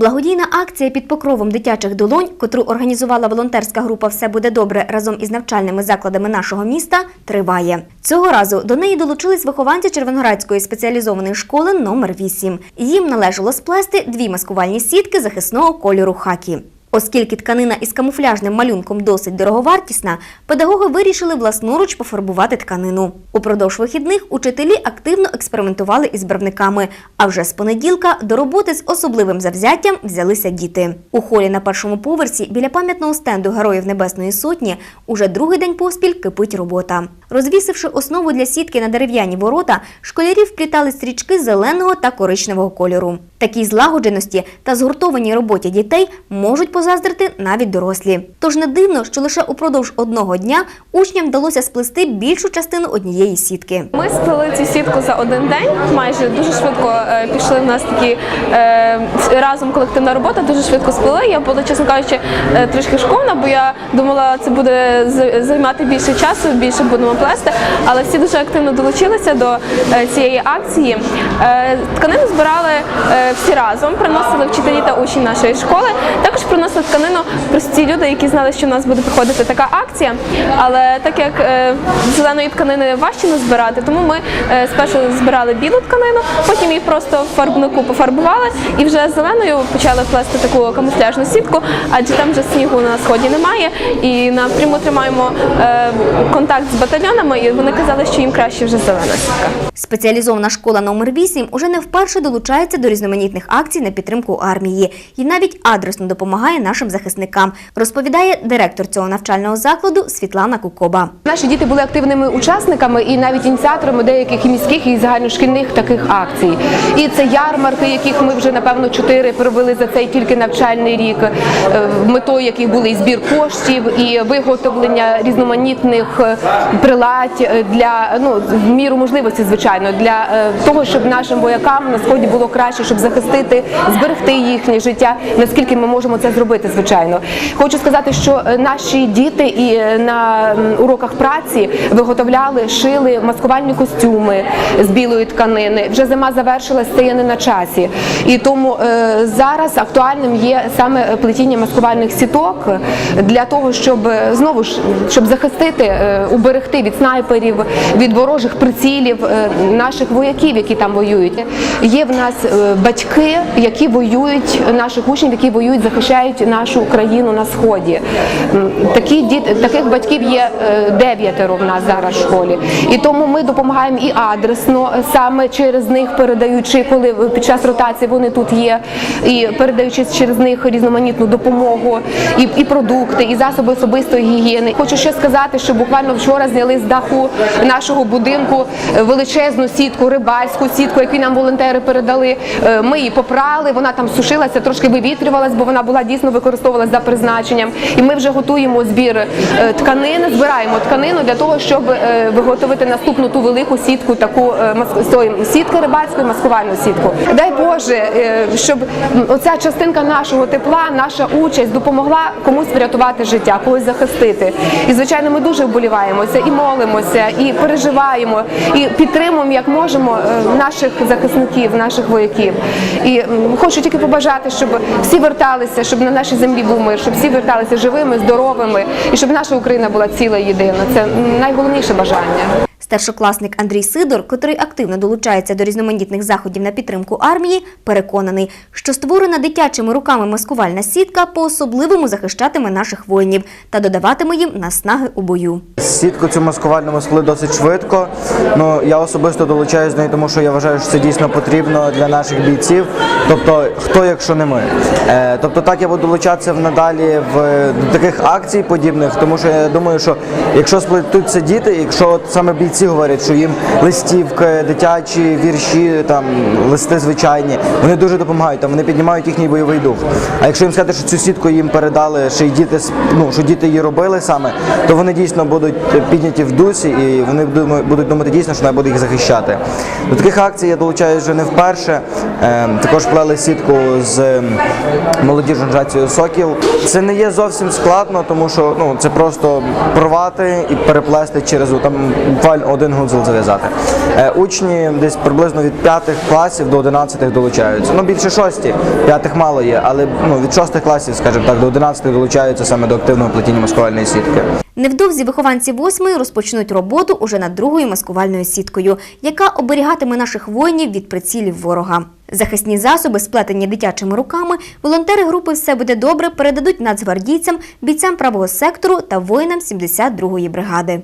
Благодійна акція під покровом дитячих долонь, котру організувала волонтерська група Все буде добре разом із навчальними закладами нашого міста, триває. Цього разу до неї долучились вихованці Червоноградської спеціалізованої школи номер 8 Їм належало сплести дві маскувальні сітки захисного кольору хакі. Оскільки тканина із камуфляжним малюнком досить дороговартісна, педагоги вирішили власноруч пофарбувати тканину. Упродовж вихідних учителі активно експериментували із барвниками. А вже з понеділка до роботи з особливим завзяттям взялися діти. У холі на першому поверсі біля пам'ятного стенду Героїв Небесної Сотні уже другий день поспіль кипить робота. Розвісивши основу для сітки на дерев'яні ворота, школярі вплітали стрічки зеленого та коричневого кольору. Такій злагодженості та згуртованій роботі дітей можуть позаздрити навіть дорослі. Тож не дивно, що лише упродовж одного дня учням вдалося сплести більшу частину однієї сітки. Ми сплели цю сітку за один день. Майже дуже швидко е, пішли в нас такі е, разом колективна робота. Дуже швидко сплели. Я була, чесно кажучи, е, трішки шковна, бо я думала, це буде займати більше часу, більше будемо плести. Але всі дуже активно долучилися до цієї акції. Тканину збирали всі разом, приносили вчителі та учні нашої школи. Також приносили тканину прості люди, які знали, що в нас буде проходити така акція. Але так як е, зеленої тканини важче назбирати, тому ми е, спершу збирали білу тканину, потім її просто в фарбнику пофарбували і вже зеленою почали плести таку камуфляжну сітку, адже там вже снігу на сході немає. І напряму тримаємо е, контакт з батальйонами, і вони казали, що їм краще вже зелена сітка. Спеціалізована школа номер 8 уже не вперше долучається до різноманітних акцій на підтримку армії і навіть адресно допомагає нашим захисникам, розповідає директор цього навчального закладу Світлана Кукоба. Наші діти були активними учасниками і навіть ініціаторами деяких і міських і загальношкільних таких акцій. І це ярмарки, яких ми вже напевно чотири провели за цей тільки навчальний рік, е, метою яких були і збір коштів, і виготовлення різноманітних е, приладь е, для ну в міру можливості, звичайно, для того, щоб нашим воякам на сході було краще, щоб захистити, зберегти їхнє життя. Наскільки ми можемо це зробити, звичайно. Хочу сказати, що е, наші діти і е, на уроках праці виготовляли, шили маскувальні костюми з білої тканини. Вже зима завершилась, це є не на часі. І тому е, зараз актуальним є саме плетіння маскувальних сіток для того, щоб знову ж щоб захистити, уберегти від снайперів, від ворожих прицілів наших вояків, які там воюють. Є в нас батьки, які воюють, наших учнів, які воюють, захищають нашу країну на сході. Такі діти, таких батьків є е, дев'ятеро в нас зараз в школі. І тому ми допомагаємо і адресно, е, саме через них передаючи, коли під час ротації вони тут є, і передаючи через них різноманітну допомогу, і, і продукти, і засоби особистої гігієни. Хочу ще сказати, що буквально вчора зняли з даху нашого будинку е, величезну сітку, рибальську сітку, яку нам волонтери передали. Ми її попрали, вона там сушилася, трошки вивітрювалась, бо вона була дійсно використовувалась за призначенням. І ми вже готуємо збір е, тканин, збираємо тканину для того, щоб е, виготовити наступну ту велику сітку, таку е, сітки рибальської, маскувальну сітку. Дай Боже, щоб оця частинка нашого тепла, наша участь допомогла комусь врятувати життя, когось захистити. І звичайно, ми дуже вболіваємося і молимося, і переживаємо, і підтримуємо як можемо наших захисників, наших вояків. І хочу тільки побажати, щоб всі верталися, щоб на нашій землі був мир, щоб всі верталися живими, здоровими, і щоб наша Україна була ціла і єдина. Це найголовніше бажання. Старшокласник Андрій Сидор, котрий активно долучається до різноманітних заходів на підтримку армії, переконаний, що створена дитячими руками маскувальна сітка по-особливому захищатиме наших воїнів та додаватиме їм наснаги у бою. Сітку цю маскувальну сплели досить швидко. Ну я особисто долучаюсь до неї, тому що я вважаю, що це дійсно потрібно для наших бійців. Тобто, хто, якщо не ми. Е, тобто, так я буду долучатися в надалі в таких акцій подібних, тому що я думаю, що якщо сплетуться діти, якщо саме бійці говорять, що їм листівки, дитячі вірші, там листи звичайні, вони дуже допомагають. Там вони піднімають їхній бойовий дух. А якщо їм сказати, що цю сітку їм передали, ще й діти ну, що діти її робили саме, то вони дійсно будуть підняті в дусі і вони будуть думати дійсно, що вона буде їх захищати. До таких акцій я долучаюсь вже не вперше. Е, також плели сітку з ем, молодіжною організацією Сокіл. Це не є зовсім складно, тому що ну це просто порвати і переплести через там буквально один гудзел зав'язати. Е, Учні десь приблизно від 5 класів до 11 долучаються. Ну більше 6, п'ятих мало є, але ну, від 6 класів, скажімо так, до 11 долучаються саме до активного плетіння маскувальної сітки. Невдовзі вихованці восьмої розпочнуть роботу уже над другою маскувальною сіткою, яка оберігатиме наших воїнів від прицілів ворога. Захисні засоби, сплетені дитячими руками, волонтери групи Все буде добре передадуть нацгвардійцям, бійцям правого сектору та воїнам 72-ї бригади.